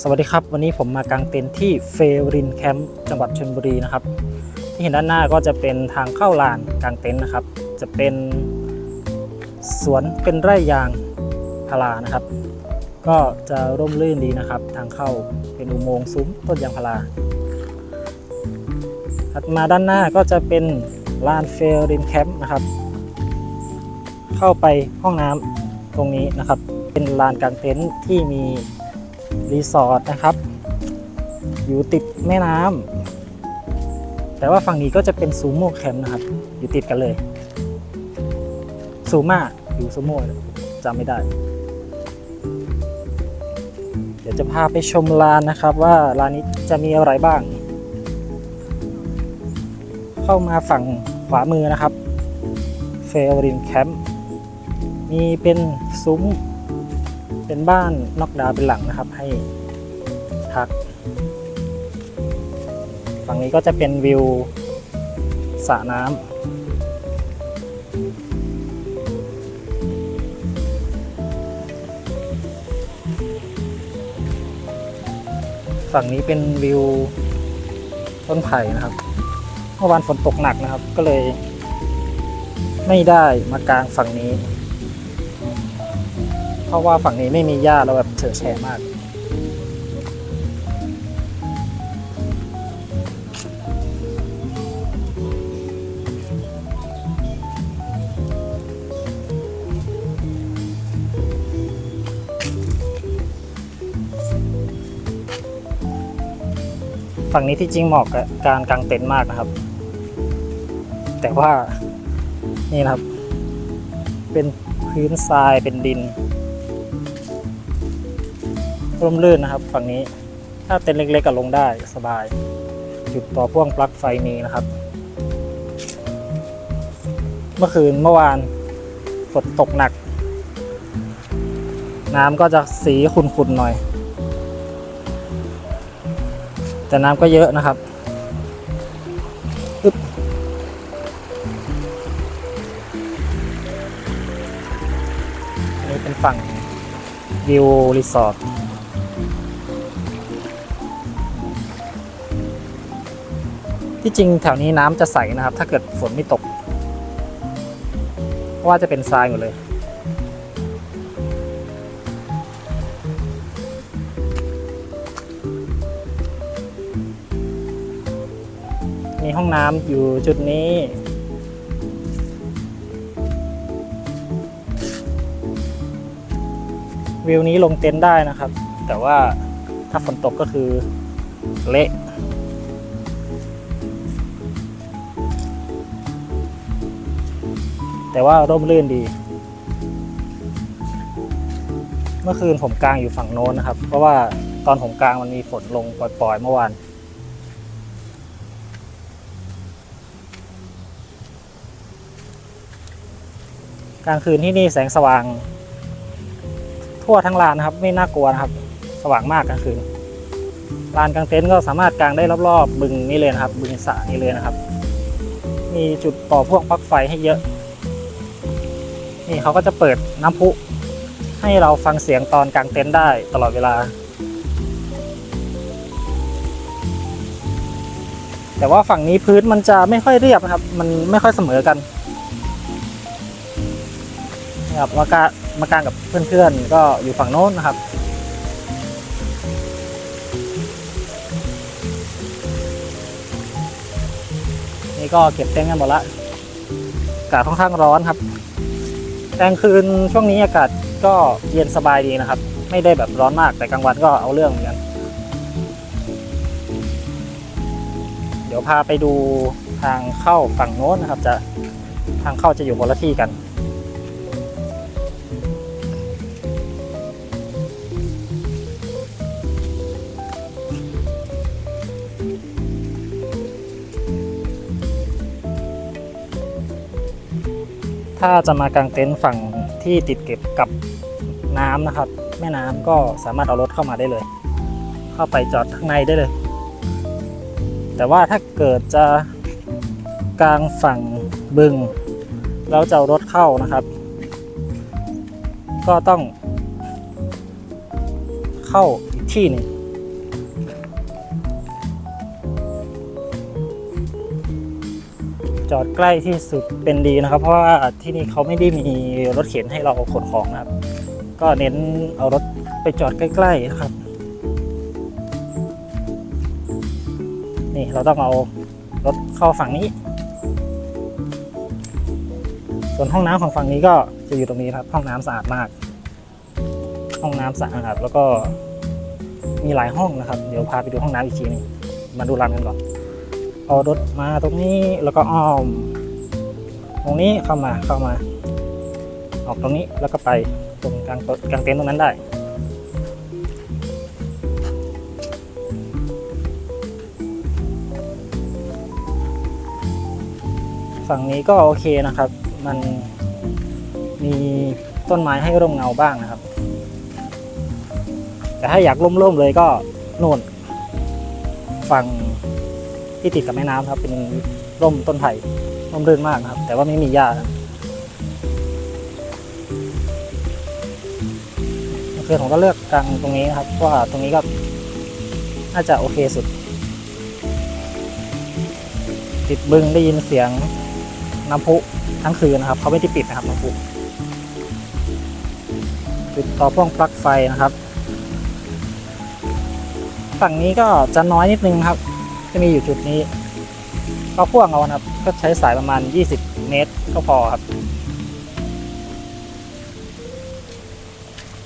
สวัสดีครับ วันนี้ผมมากางเต็นท์ที่เฟรินแคมป์จังหวัดชลบุรีนะครับ ที่เห็นด้านหน้าก็จะเป็นทางเข้าลานกางเต็นท์นะครับ จะเป็นสวนเป็นไร่ยางพารานะครับ ก็จะร่มรื่นดีนะครับ ทางเข้าเป็นอุโมงค์ซุ้มต้นยางพาราถัดมาด้านหน้าก็จะเป็นลานเฟรินแคมป์นะครับ เข้าไปห้องน้ำตรงนี้นะครับ เป็นลานกางเต็นท์ที่มี รีสอร์ทนะครับ อยู่ติดแม่น้ำแต่ว่าฝั่งนี้ก็จะเป็นซูโม่แคมป์นะครับ อยู่ติดกันเลยซูมาอยู่ซูโม่จำไม่ได้ เดี๋ยวจะพาไปชมลานนะครับว่าลานนี้จะมีอะไรบ้าง เข้ามาฝั่งขวามือนะครับเฟรินแคมป์มีเป็นซุ้ม เป็นบ้านนอกดาวเป็นหลังนะครับให้พัก ฝั่งนี้ก็จะเป็นวิวสระน้ำฝั่งนี้เป็นวิวต้นไผ่นะครับ เมื่อวานฝนตกหนักนะครับ ก็เลย ไม่ได้มากลางฝั่งนี้ เพราะว่าฝั่งนี้ไม่มีหญ้าแล้วแบบเฉอะแฉะมากฝั่งนี้ที่จริงเหมาะกับการกางเต็นท์มากนะครับ แต่ว่านี่นะครับ เป็นพื้นทรายเป็นดิน ร่มรื่นนะครับ ฝั่งนี้ถ้าเต็นท์เล็กๆก็ลงได้สบาย จุดต่อพ่วงปลั๊กไฟมีนะครับ เมื่อคืนเมื่อวานฝนตกหนัก น้ำก็จะสีขุ่นๆหน่อย แต่น้ำก็เยอะนะครับนนี้เป็นฝั่งวิวรีสอร์ท ที่จริงแถวนี้น้ำจะใสนะครับ ถ้าเกิดฝนไม่ตก เพราะว่าจะเป็นทรายหมดเลย มีห้องน้ำอยู่จุดนี้วิวนี้ลงเต็นท์ได้นะครับ แต่ว่าถ้าฝนตกก็คือเละ แต่ว่าร่มรื่นดี เมื่อคืนผมกลางอยู่ฝั่งโน้นนะครับ เพราะว่าตอนผมกลางมันมีฝนลงปล่อยๆเมื่อวานกลางคืนที่นี่แสงสว่าง ทั่วทั้งลานนะครับ ไม่น่ากลัวนะครับ สว่างมากกลางคืนลานกลางเต็นท์ก็สามารถกางได้รอบๆ บึงนี้เลยนะครับ บึงสระนี้เลยนะครับ มีจุดต่อพ่วงปลั๊กไฟให้เยอะ นี่เขาก็จะเปิดน้ำพุ ให้เราฟังเสียงตอนกลางเต็นท์ได้ตลอดเวลา แต่ว่าฝั่งนี้พื้นมันจะไม่ค่อยเรียบนะครับ มันไม่ค่อยเสมอกันนะครับมากามากางกับเพื่อนๆ ก็อยู่ฝั่งโน้นนะครับนี่ก็เก็บเต็นท์กันหมดละอากาศค่อนข้างร้อนครับ กลางคืนช่วงนี้อากาศก็เย็นสบายดีนะครับ ไม่ได้แบบร้อนมากแต่กลางวันก็เอาเรื่องเหมือนกัน เดี๋ยวพาไปดูทางเข้าฝั่งโน้นนะครับ จะทางเข้าจะอยู่คนละที่กัน ถ้าจะมากางเต็นท์ฝั่งที่ติดเก็บกับน้ำนะครับ แม่น้ำก็สามารถเอารถเข้ามาได้เลย เข้าไปจอดข้างในได้เลย แต่ว่าถ้าเกิดจะกลางฝั่งบึงเราจะเอารถเข้านะครับ ก็ต้องเข้าอีกที่หนึ่ง จอดใกล้ที่สุดเป็นดีนะครับ เพราะว่าที่นี่เขาไม่ได้มีรถเข็นให้เราขนของนะครับ ก็เน้นเอารถไปจอดใกล้ๆนะครับ นี่เราต้องเอารถเข้าฝั่งนี้ ส่วนห้องน้ำของฝั่งนี้ก็จะอยู่ตรงนี้ครับ ห้องน้ำสะอาดมาก ห้องน้ำสะอาดแล้วก็มีหลายห้องนะครับ เดี๋ยวพาไปดูห้องน้ำอีกทีหนึงมาดูรันกันก่อน เอารถมาตรงนี้แล้วก็อ้อม ตรงนี้เข้ามาเข้ามา ออกตรงนี้แล้วก็ไปตรงกลางตกลางเต็นท์ตรงนั้นได้ฝั่งนี้ก็โอเคนะครับ มันมีต้นไม้ให้ร่มเงาบ้างนะครับ แต่ถ้าอยากร่มๆเลยก็โน่นฝั่ง ที่ติดกับแม่น้ำครับเป็นร่มต้นไผ่ร่มรื่นมากครับ แต่ว่าไม่มีหญ้าครับคือผมก็เลือกกลางตรงนี้นะครับเพราะว่าตรงนี้ก็น่าจะโอเคสุด ติดบึงได้ยินเสียงน้ำพุทั้งคืนนะครับ เขาไม่ได้ปิดนะครับน้ำพุจุดต่อพ่วงปลั๊กไฟนะครับ ฝั่งนี้ก็จะน้อยนิดนึงครับ จะมีอยู่จุดนี้ก็พ่วงเอานะครับ ก็ใช้สายประมาณ 20 เมตรก็พอครับ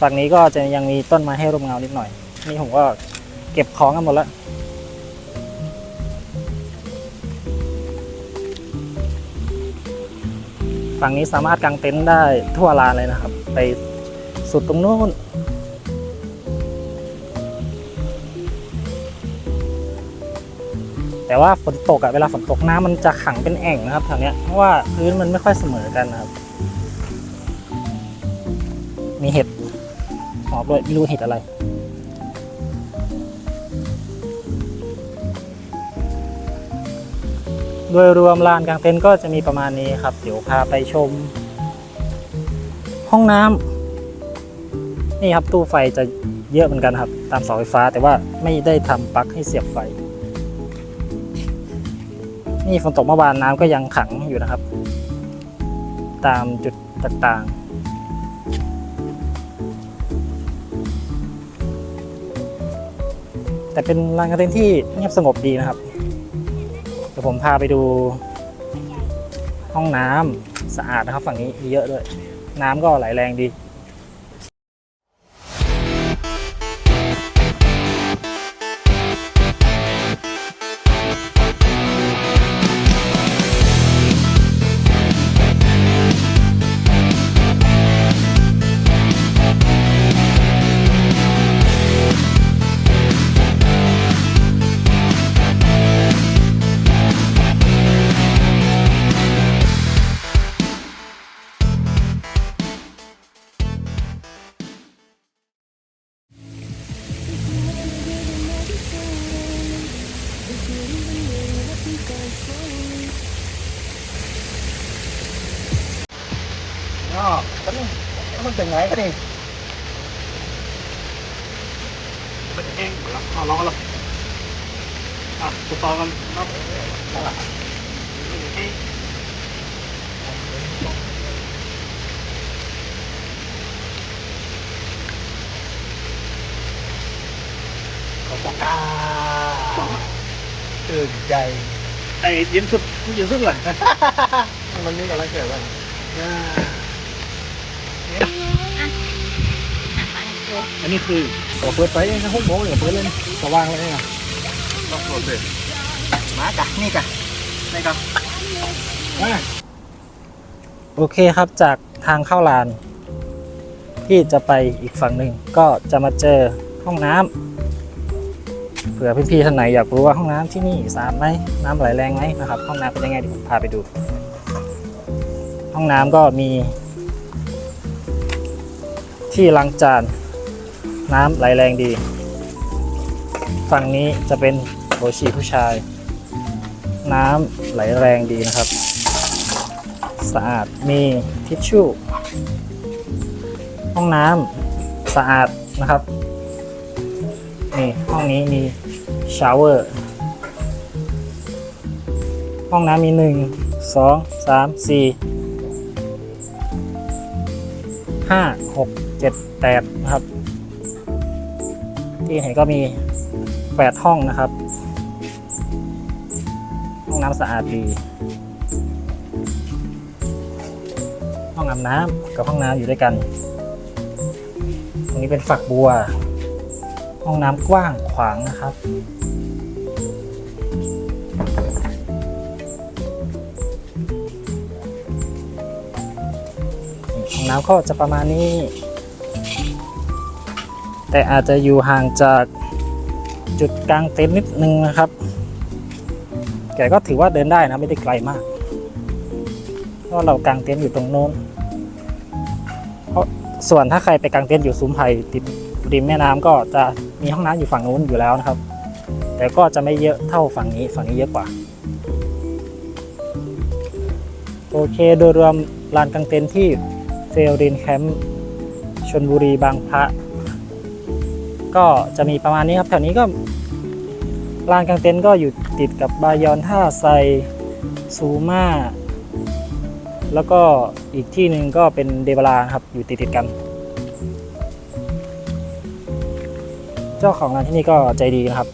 ฝั่งนี้ก็จะยังมีต้นไม้ให้ร่มเงานิดหน่อย นี่ผมก็เก็บของกันหมดแล้วฝั่งนี้สามารถกางเต็นท์ได้ทั่วลานเลยนะครับ ไปสุดตรงโน้น แต่ว่าฝนตกอะเวลาฝนตกน้ำมันจะขังเป็นแอ่งนะครับแถวเนี้ยเพราะว่าพื้นมันไม่ค่อยเสมอกันนะครับ มีเห็ดหอบด้วยไม่รู้เห็ดอะไรโดยรวมลานกลางเต็นท์ก็จะมีประมาณนี้ครับ เดี๋ยวพาไปชม ห้องน้ำนี่ครับตู้ไฟจะเยอะเหมือนกันครับ ตามเสาไฟฟ้าแต่ว่าไม่ได้ทำปลั๊กให้เสียบไฟ นี่ฝนตกเมื่อวานน้ำก็ยังขังอยู่นะครับ ตามจุดต่างๆแต่เป็นลานกระเต็นที่เงียบสงบดีนะครับ เดี๋ยวผมพาไปดู ห้องน้ำสะอาดนะครับ ฝั่งนี้มีเยอะด้วย น้ำก็ไหลแรงดี อะติดต่อกันครับขอบคุณตื่นใจไอ้ยินสุดยินสุดเลยมันนี่กำลังเกิดอะไรอันนี้คือก็เปิดไปนะห้องโมงเนี่ยเปิดเล่นสว่างเลยนะ ต้องโปรเซสมากะนี่กะนี่กะโอเคครับจากทางเข้าลาน ที่จะไปอีกฝั่งหนึ่งก็จะมาเจอห้องน้ำเผื่อพี่ๆท่านไหนอยากรู้ว่าห้องน้ำที่นี่สะอาดไหมน้ำไหลแรงไหมนะครับ ห้องน้ำเป็นยังไงเดี๋ยวผมพาไปดู ห้องน้ำก็มีที่ล้างจาน น้ำไหลแรงดี ฝั่งนี้จะเป็นโถฉี่ผู้ชาย น้ำไหลแรงดีนะครับ สะอาดมีทิชชู่ ห้องน้ำสะอาดนะครับนี่ห้องนี้มีชาวเวอร์ห้องน้ำมีหนึ่งสองสามสี่ห้าหกเจ็ดแปดนะครับ ที่เห็นก็มี แปดห้องนะครับ ห้องน้ำสะอาดดี ห้องอาบน้ำกับห้องน้ำอยู่ด้วยกัน ตรงนี้เป็นฝักบัว ห้องน้ำกว้างขวางนะครับ ห้องน้ำก็จะประมาณนี้ แต่อาจจะอยู่ห่างจาก จุดกลางเต็นท์นิดนึงนะครับแต่ก็ถือว่าเดินได้นะไม่ได้ไกลมาก เพราะเรากางเต็นท์อยู่ตรงโน้นเพราะส่วนถ้าใครไปกางเต็นท์อยู่ซุ้มไผ่ติดริมแม่น้ำก็จะมีห้องน้ำอยู่ฝั่งนู้นอยู่แล้วนะครับ แต่ก็จะไม่เยอะเท่าฝั่งนี้ฝั่งนี้เยอะกว่า โอเคโดยรวมลานกางเต็นท์ที่เฟลรินแคมป์ชนบุรีบางพระ ก็จะมีประมาณนี้ครับแถวนี้ก็ลานกางเต็นท์ก็อยู่ติดกับบายอนท่าไซซูมาแล้วก็อีกที่หนึ่งก็เป็นเดบราครับอยู่ติดติดๆกัน เจ้าของร้านที่นี่ก็ใจดีนะครับ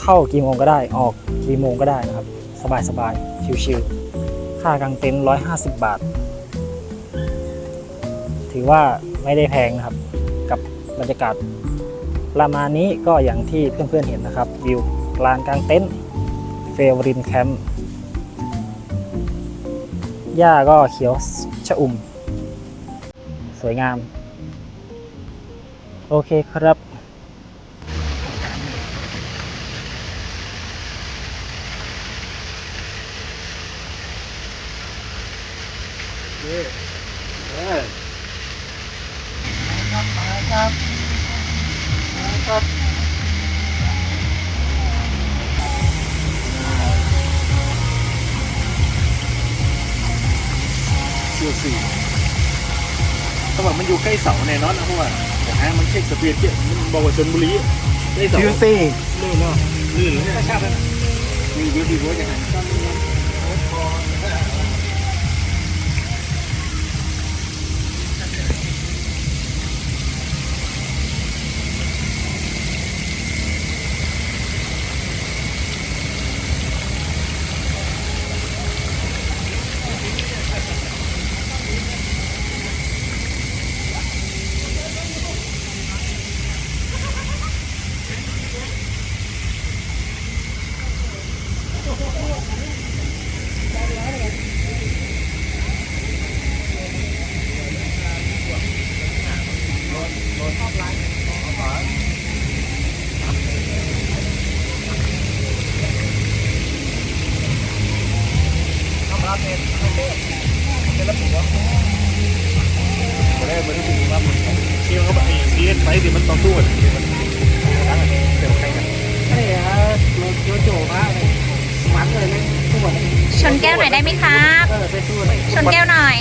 เข้ากี่โมงก็ได้ออกกี่โมงก็ได้นะครับ สบายสบายๆชิวๆค่ากางเต็นท์150 บาท ถือว่าไม่ได้แพงนะครับ กับบรรยากาศประมาณนี้ก็อย่างที่เพื่อนๆเห็นนะครับ วิวลานกลางเต็นท์เฟลรินแคมป์หญ้าก็เขียวชะอุ่ม สวยงาม โอเคครับ เซียวสี่เขาบอกมันอยู่ใกล้เสาแน่นอนนะเพราะว่าแต่ฮะมันเช็คสปีดเยอะมันบอกว่าชนบุรีใกล้เสาซิวซี่ลื่นเนาะลื่นเลยเนี่ยชาตินะมีเยอะดีกว่าอย่างไร ชนแก้วหน่อย